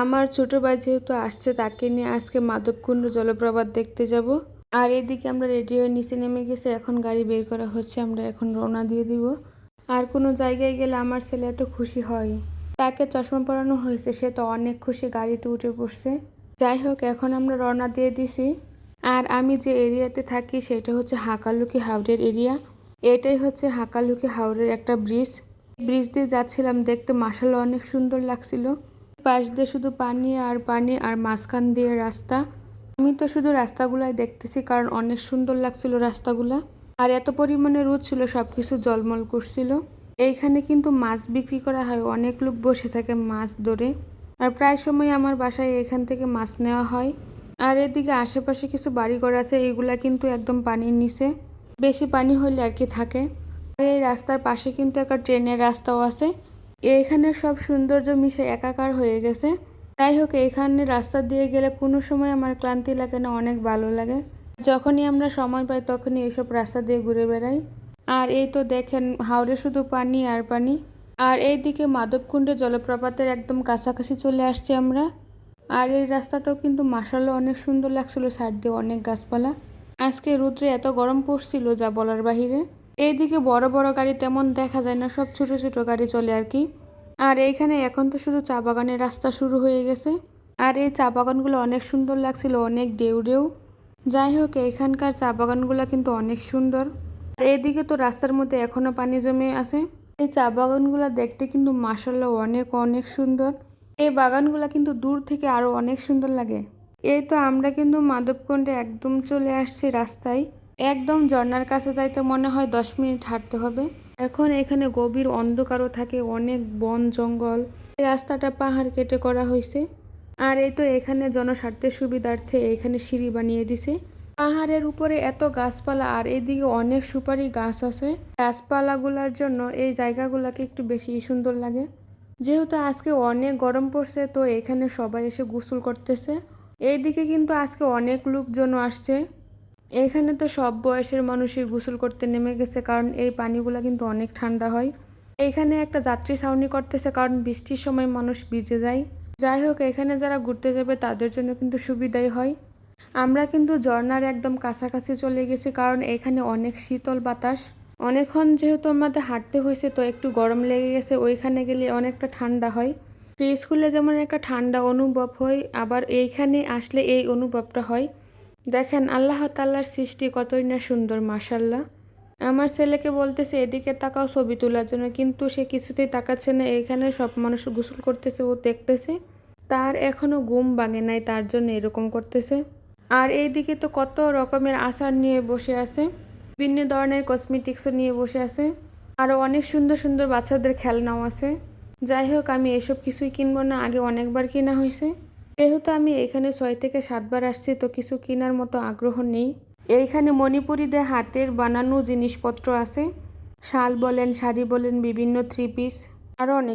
আমার ছোট ভাই যেহেতু আসছে, তাকে নিয়ে আজকে মাধবকুণ্ড জলপ্রপাত দেখতে যাব। আর এদিকে আমরা রেডি হয়ে নিচে নেমে গেছে, এখন গাড়ি বের করা হচ্ছে, আমরা এখন রওনা দিয়ে দিব। আর কোনো জায়গায় গেলে আমার ছেলে এত খুশি হয়। তাকে চশমা পরানো হয়েছে, সে তো অনেক খুশি গাড়িতে উঠে পড়ছে। যাই হোক, এখন আমরা রওনা দিয়ে দিছি। আর আমি যে এরিয়াতে থাকি, সেটা হচ্ছে হাকালুকি হাওড়ের এরিয়া। এটাই হচ্ছে হাকালুকি হাওড়ের একটা ব্রিজ। ব্রিজ দিয়ে যাচ্ছিলাম, দেখতে মাসাল অনেক সুন্দর লাগছিল। পাশ দিয়ে শুধু পানি আর পানি আর মাঝখান দিয়ে রাস্তা। আমি তো শুধু রাস্তাগুলাই দেখতেছি কারণ অনেক সুন্দর লাগছিল রাস্তাগুলা। আর এত পরিমাণে রোদ ছিল, সবকিছু জলমল করছিল। এইখানে কিন্তু মাছ বিক্রি করা হয়, অনেক লোক বসে থাকে মাছ ধরে। আর প্রায় সময় আমার বাসায় এখান থেকে মাছ নেওয়া হয়। আর এদিকে আশেপাশে কিছু বাড়িঘর আছে এইগুলা কিন্তু একদম পানির নিচে। বেশি পানি হলে আর কি থাকে। আর এই রাস্তার পাশে কিন্তু একটা ট্রেনের রাস্তাও আছে। এইখানে সব সৌন্দর্য মিশে একাকার হয়ে গেছে। যাই হোক এইখানে রাস্তা দিয়ে গেলে কোনো সময় আমার ক্লান্তি লাগে না, অনেক ভালো লাগে। যখনই আমরা সময় পাই, তখনই এইসব রাস্তা দিয়ে ঘুরে বেড়াই। আর এই তো দেখেন হাওড়ে শুধু পানি আর পানি। আর এইদিকে মাধবকুণ্ড জলপ্রপাতের একদম কাছাকাছি চলে আসছি আমরা। আর এই রাস্তাটাও কিন্তু মাসাল্লাহ অনেক সুন্দর লাগছিল, সাইড দিয়ে অনেক গাছপালা। আজকে রুদ্রে এত গরম পড়ছিল যা বলার বাহিরে। এইদিকে বড় বড় গাড়ি তেমন দেখা যায় না, সব ছোট ছোট গাড়ি চলে আর কি। আর এইখানে এখন তো শুধু চা বাগানের রাস্তা শুরু হয়ে গেছে। আর এই চা বাগানগুলো অনেক সুন্দর লাগছিল, অনেক ডেউ ডেউ যাই হোক এখানকার চা বাগানগুলো কিন্তু অনেক সুন্দর। আর এইদিকে তো রাস্তার মধ্যে এখনও পানি জমে আছে। এই চা বাগানগুলো দেখতে কিন্তু মাসাল্লাহ অনেক অনেক সুন্দর। এই বাগানগুলো কিন্তু দূর থেকে আরও অনেক সুন্দর লাগে। এই তো আমরা কিন্তু মাধবকুণ্ডে একদম চলে আসছি রাস্তায়। একদম ঝর্ণার কাছে যাইতে মনে হয় দশ মিনিট হাঁটতে হবে। এখন এখানে গভীর অন্ধকারও থাকে, অনেক বন জঙ্গল। রাস্তাটা পাহাড় কেটে করা হয়েছে আর এই তো এখানে জনস্বার্থের সুবিধার্থে এখানে সিঁড়ি বানিয়ে দিছে। পাহাড়ের উপরে এত গাছপালা, আর এদিকে অনেক সুপারি গাছ আছে। গাছপালাগুলোর জন্য এই জায়গাগুলোকে একটু বেশি সুন্দর লাগে। যেহেতু আজকে অনেক গরম পড়ছে, তো এখানে সবাই এসে গোসল করতেছে। এইদিকে কিন্তু আজকে অনেক লোকজনও আসছে। এখানে তো সব বয়সের মানুষই গোসল করতে নেমে গেছে, কারণ এই পানিগুলো কিন্তু অনেক ঠান্ডা হয়। এইখানে একটা যাত্রী ছাউনি করতেছে, কারণ বৃষ্টির সময় মানুষ ভিজে যায়। যাই হোক, এখানে যারা ঘুরতে যাবে তাদের জন্য কিন্তু সুবিধাই হয়। আমরা কিন্তু ঝর্নার একদম কাছাকাছি চলে গেছি, কারণ এখানে অনেক শীতল বাতাস। অনেকক্ষণ যেহেতু আমাদের হাঁটতে হয়েছে, তো একটু গরম লেগে গেছে, ওইখানে গেলে অনেকটা ঠান্ডা হয়। প্রি স্কুলে যেমন একটা ঠান্ডা অনুভব হয়, আবার এইখানে আসলে এই অনুভবটা হয়। দেখেন আল্লাহ তাল্লার সৃষ্টি কতই না সুন্দর মাসাল্লাহ আমার ছেলেকে বলতেছে, এদিকে তাকাও ছবি তোলার জন্য। কিন্তু সে কিছুতেই তাকাচ্ছে না। এইখানে সব মানুষ গোসল করতেছে, ও দেখতেছে। তার এখনও ঘুম ভাঙে নাই, তার জন্য এরকম করতেছে। আর এইদিকে তো কত রকমের আচার নিয়ে বসে আছে। বিভিন্ন ধরনের কসমেটিক্সও নিয়ে বসে আছে। আরও অনেক সুন্দর সুন্দর বাচ্চাদের খেলনাও আছে। যাই হোক, আমি এসব কিছুই কিনবো না, আগে অনেকবার কিনা হয়েছে। যেহেতু আমি এখানে ছয় থেকে সাতবার আসছি, তো কিছু কেনার মতো আগ্রহ নেই। এইখানে মণিপুরীদের হাতের বানানো জিনিসপত্র আছে। শাল বলেন, শাড়ি বলেন, বিভিন্ন থ্রি পিস আরও অনেক